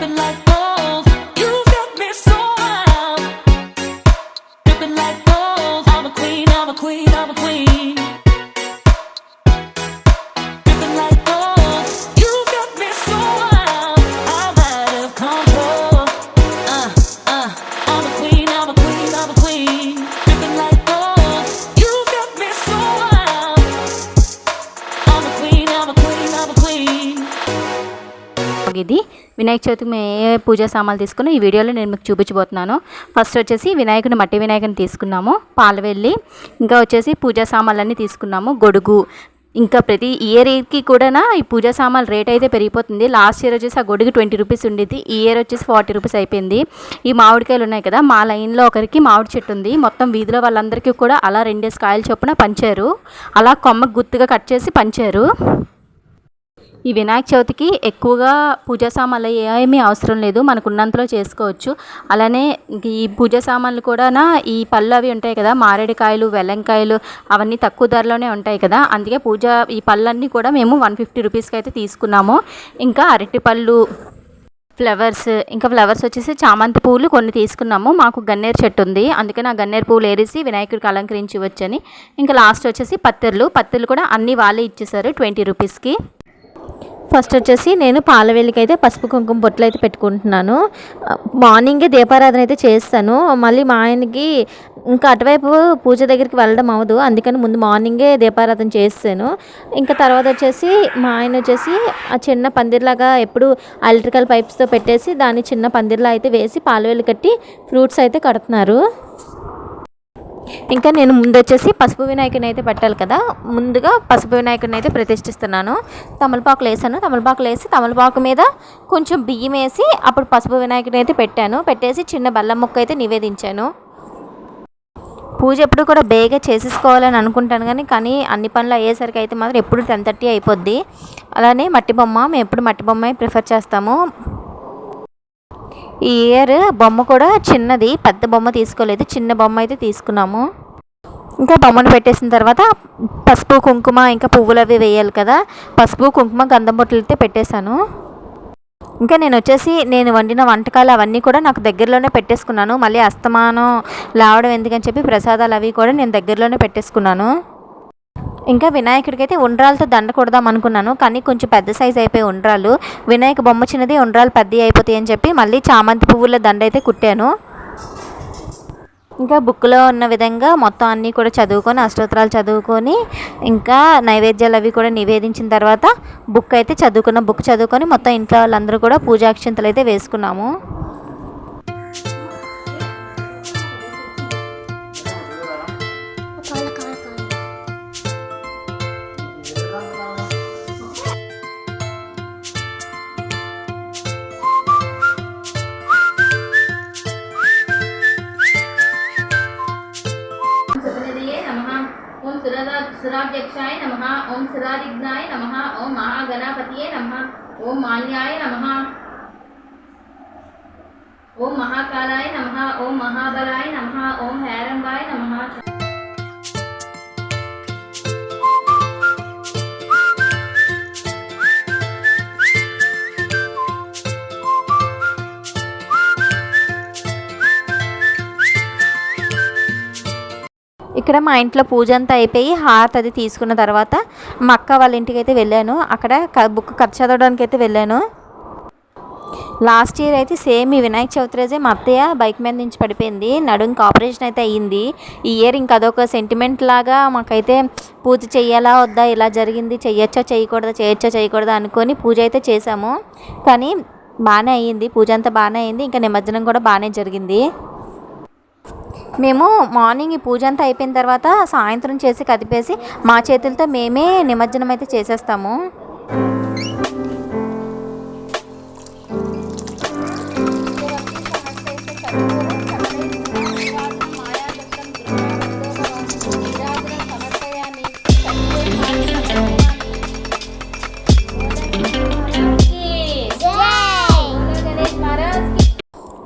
happen like vlog ఇది. వినాయక చవితికి మేము ఏ పూజా సామాన్లు తీసుకున్నా ఈ వీడియోలో నేను మీకు చూపించబోతున్నాను. ఫస్ట్ వచ్చేసి వినాయకుని మట్టి వినాయకుని తీసుకున్నాము పాలవెల్లి ఇంకా వచ్చేసి పూజా సామాన్లన్నీ తీసుకున్నాము గొడుగు. ఇంకా ప్రతి ఇయర్కి కూడా ఈ పూజా సామాన్లు రేట్ అయితే పెరిగిపోతుంది. లాస్ట్ ఇయర్ వచ్చేసి ఆ గొడుగు ట్వంటీ రూపీస్ ఉండేది ఈ ఇయర్ వచ్చేసి ఫార్టీ రూపీస్ అయిపోయింది. ఈ మామిడికాయలు ఉన్నాయి కదా మా లైన్లో ఒకరికి మామిడి చెట్టు ఉంది. మొత్తం వీధిలో వాళ్ళందరికీ కూడా అలా రెండేసి కాయలు చొప్పున పంచారు. అలా కొమ్మకు గుర్తుగా కట్ చేసి పంచారు. ఈ వినాయక చవితికి ఎక్కువగా పూజా సామాన్లు ఏమీ అవసరం లేదు. మనకున్నంతలో చేసుకోవచ్చు. అలానే ఈ పూజా సామాన్లు కూడా ఈ పళ్ళు అవి ఉంటాయి కదా మారేడుకాయలు వెల్లంకాయలు అవన్నీ తక్కువ ధరలోనే ఉంటాయి కదా. అందుకే పూజ ఈ పళ్ళన్నీ కూడా మేము వన్ ఫిఫ్టీ రూపీస్కి అయితే తీసుకున్నాము. ఇంకా అరటిపళ్ళు ఫ్లవర్స్ ఇంకా ఫ్లవర్స్ వచ్చేసి చామంతి పూలు కొన్ని తీసుకున్నాము. మాకు గన్నేరు చెట్టు ఉంది. అందుకే నా గన్నేరు పూలు ఏరేసి వినాయకుడికి అలంకరించి వచ్చని. ఇంకా లాస్ట్ వచ్చేసి పత్తిర్లు. పత్తిర్లు కూడా అన్నీ వాళ్ళే ఇచ్చేసారు ట్వంటీ రూపీస్కి. ఫస్ట్ వచ్చేసి నేను పాలవేలికి అయితే పసుపు కుంకుమ బొట్లు అయితే పెట్టుకుంటున్నాను. మార్నింగే దీపారాధన అయితే చేస్తాను. మళ్ళీ మా ఆయనకి ఇంకా అటువైపు పూజ దగ్గరికి వెళ్ళడం అవ్వదు. అందుకని ముందు మార్నింగే దీపారాధన చేస్తాను. ఇంకా తర్వాత వచ్చేసి మా ఆయన వచ్చేసి ఆ చిన్న పందిర్లాగా ఎప్పుడు ఎలక్ట్రికల్ పైప్స్తో పెట్టేసి దాన్ని చిన్న పందిర్లా అయితే వేసి పాలవేలు కట్టి ఫ్రూట్స్ అయితే కడుతున్నారు. ఇంకా నేను ముందు వచ్చేసి పసుపు వినాయకుని అయితే పెట్టాలి కదా. ముందుగా పసుపు వినాయకుని అయితే ప్రతిష్ఠిస్తున్నాను. తమలపాకులు వేసాను తమలపాకులు వేసి తమలపాకు మీద కొంచెం బియ్యం వేసి అప్పుడు పసుపు వినాయకుని అయితే పెట్టాను. పెట్టేసి చిన్న బెల్లం ముక్క అయితే నివేదించాను. పూజ ఎప్పుడు కూడా బేగా చేసేసుకోవాలని అనుకుంటాను కానీ కానీ అన్ని పనులు అయ్యేసరికి అయితే మాత్రం ఎప్పుడు టెన్ థర్టీ అయిపోద్ది. అలానే మట్టి బొమ్మ మేము ఎప్పుడు మట్టి బొమ్మ ప్రిఫర్ చేస్తాము. ఈ ఇయర్ బొమ్మ కూడా చిన్నది పెద్ద బొమ్మ తీసుకోలేదు. చిన్న బొమ్మ అయితే తీసుకున్నాము. ఇంకా బొమ్మను పెట్టేసిన తర్వాత పసుపు కుంకుమ ఇంకా పువ్వులు అవి వేయాలి కదా. పసుపు కుంకుమ గంధం బొట్టలు అయితే పెట్టేశాను. ఇంకా నేను వచ్చేసి నేను వండిన వంటకాలు అవన్నీ కూడా నాకు దగ్గరలోనే పెట్టేసుకున్నాను. మళ్ళీ అస్తమానం లావడం ఎందుకని చెప్పి ప్రసాదాలు అవి కూడా నేను దగ్గరలోనే పెట్టేసుకున్నాను. ఇంకా వినాయకుడికి అయితే ఉండ్రాలతో దండ కొడదాం అనుకున్నాను కానీ కొంచెం పెద్ద సైజ్ అయిపోయి ఉండ్రాలు. వినాయక బొమ్మ చిన్నది ఉండ్రాలు పెద్దవి అయిపోతాయి అని చెప్పి మళ్ళీ చామంతి పువ్వుల దండ అయితే కుట్టాను. ఇంకా బుక్లో ఉన్న విధంగా మొత్తం అన్నీ కూడా చదువుకొని అష్టోత్తరాలు చదువుకొని ఇంకా నైవేద్యాలు అవి కూడా నివేదించిన తర్వాత బుక్ అయితే చదువుకున్న. బుక్ చదువుకొని మొత్తం ఇంట్లో వాళ్ళందరూ కూడా పూజాక్షింతలు అయితే వేసుకున్నాము. सुराध्यक्षाय नमः, ओम सुराधिघ्नाय नमः, ओम महागणापतिये नमः, ओम माल्याय नमः, ओम महाकालाय नमः, ओम महा ఇక్కడ మా ఇంట్లో పూజ అంతా అయిపోయి హారత్ అది తీసుకున్న తర్వాత మా అక్క వాళ్ళ ఇంటికి అయితే వెళ్ళాను. అక్కడ బుక్ కథ చదవడానికి అయితే వెళ్ళాను. లాస్ట్ ఇయర్ అయితే సేమ్ ఈ వినాయక చవితి రోజే మా అత్తయ్య బైక్ మీద నుంచి పడిపోయింది. నడుంకి ఆపరేషన్ అయితే అయ్యింది. ఈ ఇయర్ ఇంకా అదొక సెంటిమెంట్ లాగా మాకైతే పూజ చేయాలా వద్దా ఇలా జరిగింది చేయొచ్చా చేయకూడదా చేయొచ్చా చేయకూడదా అనుకొని పూజ అయితే చేశాము. కానీ బాగానే అయ్యింది. పూజ అంతా బాగానే అయింది ఇంకా నిమజ్జనం కూడా బాగానే జరిగింది. మేము మార్నింగ్ ఈ పూజ అంతా అయిపోయిన తర్వాత సాయంత్రం చేసి కదిపేసి మా చేతులతో మేమే నిమజ్జనం అయితే చేసేస్తాము.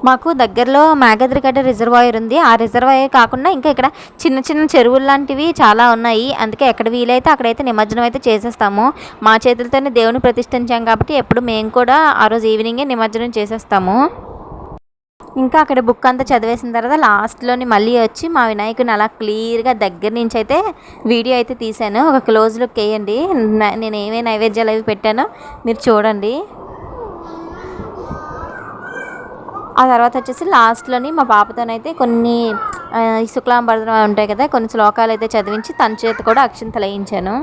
మాకు దగ్గరలో మేఘద్రిగడ్డ రిజర్వాయర్ ఉంది. ఆ రిజర్వాయర్ కాకుండా ఇంకా ఇక్కడ చిన్న చిన్న చెరువులు లాంటివి చాలా ఉన్నాయి. అందుకే ఎక్కడ వీలైతే అక్కడైతే నిమజ్జనం అయితే చేసేస్తాము. మా చేతులతోనే దేవుని ప్రతిష్ఠించాం కాబట్టి ఎప్పుడు మేము కూడా ఆ రోజు ఈవినింగే నిమజ్జనం చేసేస్తాము. ఇంకా అక్కడ బుక్ అంతా చదివేసిన తర్వాత లాస్ట్లోని మళ్ళీ వచ్చి మా వినాయకుని అలా క్లియర్గా దగ్గర నుంచి అయితే వీడియో అయితే తీశాను. ఒక క్లోజ్ లుక్ వేయండి. నేను ఏమేమి నైవేద్యాలు అవి పెట్టానో మీరు చూడండి. ఆ తర్వాత వచ్చేసి లాస్ట్లోని మా పాపతోనైతే కొన్ని శుక్లాంబరదనం ఉంటాయి కదా కొన్ని శ్లోకాలు అయితే చదివించి తన చేతి కూడా అక్షింతలు వేయించాను.